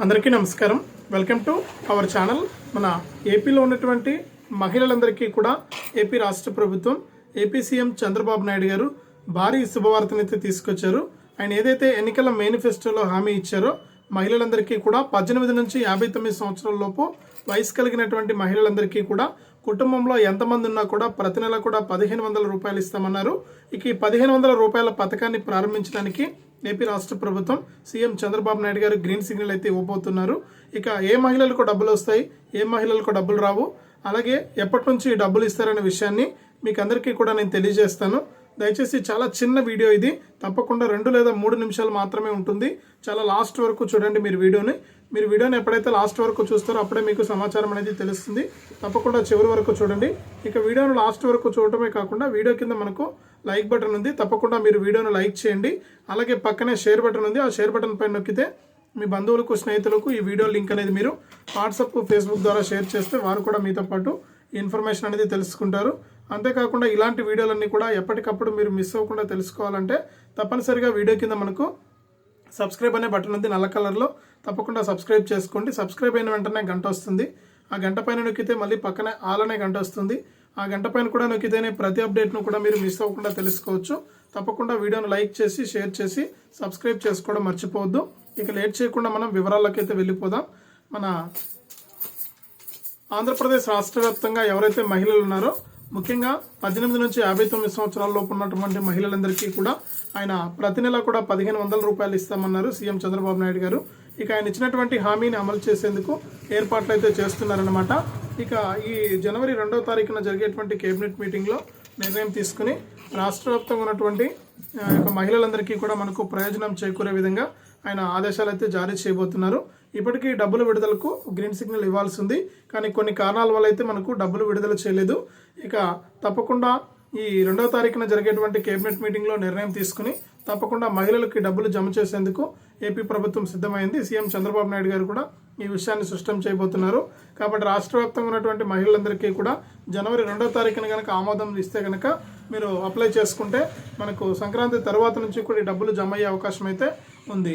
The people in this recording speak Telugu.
అందరికీ నమస్కారం. వెల్కమ్ టు అవర్ ఛానల్ మన ఏపీలో ఉన్నటువంటి మహిళలందరికీ కూడా ఏపీ రాష్ట్ర ప్రభుత్వం ఏపీ సీఎం చంద్రబాబు నాయుడు గారు భారీ శుభవార్తనైతే తీసుకొచ్చారు. ఆయన ఏదైతే ఎన్నికల మేనిఫెస్టోలో హామీ ఇచ్చారో మహిళలందరికీ కూడా పద్దెనిమిది నుంచి యాభై తొమ్మిది సంవత్సరాల లోపు వయసు కలిగినటువంటి మహిళలందరికీ కూడా కుటుంబంలో ఎంతమంది ఉన్నా కూడా ప్రతి నెల కూడా పదిహేను వందల రూపాయలు ఇస్తామన్నారు. ఇక ఈ పదిహేను వందల రూపాయల పథకాన్ని ప్రారంభించడానికి ఏపీ రాష్ట్ర ప్రభుత్వం సీఎం చంద్రబాబు నాయుడు గారు గ్రీన్ సిగ్నల్ అయితే ఇవ్వబోతున్నారు. ఇక ఏ మహిళలకు డబ్బులు వస్తాయి? ఏ మహిళలకు డబ్బులు రావు? అలాగే ఎప్పటి నుంచి డబ్బులు ఇస్తారనే విషయాన్ని మీకు అందరికీ కూడా నేను తెలియజేస్తాను. దయచేసి చాలా చిన్న వీడియో ఇది. తప్పకుండా రెండు లేదా మూడు నిమిషాలు మాత్రమే ఉంటుంది. చాలా లాస్ట్ వరకు చూడండి మీరు వీడియోని. మీరు వీడియోని ఎప్పుడైతే లాస్ట్ వరకు చూస్తారో అప్పుడే మీకు సమాచారం అనేది తెలుస్తుంది. తప్పకుండా చివరి వరకు చూడండి. ఇక వీడియోను లాస్ట్ వరకు చూడటమే కాకుండా వీడియో కింద మనకు లైక్ బటన్ ఉంది. తప్పకుండా మీరు వీడియోను లైక్ చేయండి. అలాగే పక్కనే షేర్ బటన్ ఉంది. ఆ షేర్ బటన్ పైన నొక్కితే మీ బంధువులకు స్నేహితులకు ఈ వీడియో లింక్ అనేది మీరు వాట్సాప్ ఫేస్బుక్ ద్వారా షేర్ చేస్తే వారు కూడా మీతో పాటు ఇన్ఫర్మేషన్ అనేది తెలుసుకుంటారు. అంతేకాకుండా ఇలాంటి వీడియోలన్నీ కూడా ఎప్పటికప్పుడు మీరు మిస్ అవ్వకుండా తెలుసుకోవాలంటే తప్పనిసరిగా వీడియో కింద మనకు సబ్స్క్రైబ్ అనే బటన్ ఉంది నల్ల కలర్లో తప్పకుండా సబ్స్క్రైబ్ చేసుకోండి. సబ్స్క్రైబ్ అయిన వెంటనే గంట వస్తుంది. ఆ గంట పైన నొక్కితే మళ్ళీ పక్కనే ఆల్ అనే గంట వస్తుంది. ఆ గంట పైన కూడా నొక్కితేనే ప్రతి అప్డేట్ను కూడా మీరు మిస్ అవ్వకుండా తెలుసుకోవచ్చు. తప్పకుండా వీడియోను లైక్ చేసి షేర్ చేసి సబ్స్క్రైబ్ చేసుకోవడం మర్చిపోవద్దు. ఇక లేట్ చేయకుండా మనం వివరాల్లోకి వెళ్ళిపోదాం. మన ఆంధ్రప్రదేశ్ రాష్ట్ర వ్యాప్తంగా ఎవరైతే మహిళలు ఉన్నారో ముఖ్యంగా పద్దెనిమిది నుంచి యాభై తొమ్మిది సంవత్సరాల్లోపు ఉన్నటువంటి మహిళలందరికీ కూడా ఆయన ప్రతి నెల కూడా పదిహేను వందల రూపాయలు ఇస్తామన్నారు సీఎం చంద్రబాబు నాయుడు గారు. ఇక ఆయన ఇచ్చినటువంటి హామీని అమలు చేసేందుకు ఏర్పాట్లు అయితే చేస్తున్నారనమాట ఇక ఈ జనవరి రెండవ తారీఖున జరిగేటువంటి కేబినెట్ మీటింగ్లో నిర్ణయం తీసుకుని రాష్ట్ర వ్యాప్తంగా ఉన్నటువంటి యొక్క మహిళలందరికీ కూడా మనకు ప్రయోజనం చేకూరే విధంగా ఆయన ఆదేశాలు అయితే జారీ చేయబోతున్నారు. ఇప్పటికీ డబ్బుల విడుదలకు గ్రీన్ సిగ్నల్ ఇవ్వాల్సి ఉంది కానీ కొన్ని కారణాల వల్ల అయితే మనకు డబ్బులు విడుదల చేయలేదు. ఇక తప్పకుండా ఈ రెండవ తారీఖున జరిగేటువంటి కేబినెట్ మీటింగ్లో నిర్ణయం తీసుకుని తప్పకుండా మహిళలకి డబ్బులు జమ చేసేందుకు ఏపీ ప్రభుత్వం సిద్ధమైంది. సీఎం చంద్రబాబు నాయుడు గారు కూడా ఈ విషయాన్ని స్పష్టం చేయబోతున్నారు. కాబట్టి రాష్ట్ర వ్యాప్తంగా ఉన్నటువంటి మహిళలందరికీ కూడా జనవరి రెండవ తారీఖున కనుక ఆమోదం ఇస్తే కనుక మీరు అప్లై చేసుకుంటే మనకు సంక్రాంతి తర్వాత నుంచి కూడా డబ్బులు జమ అయ్యే అవకాశం అయితే ఉంది.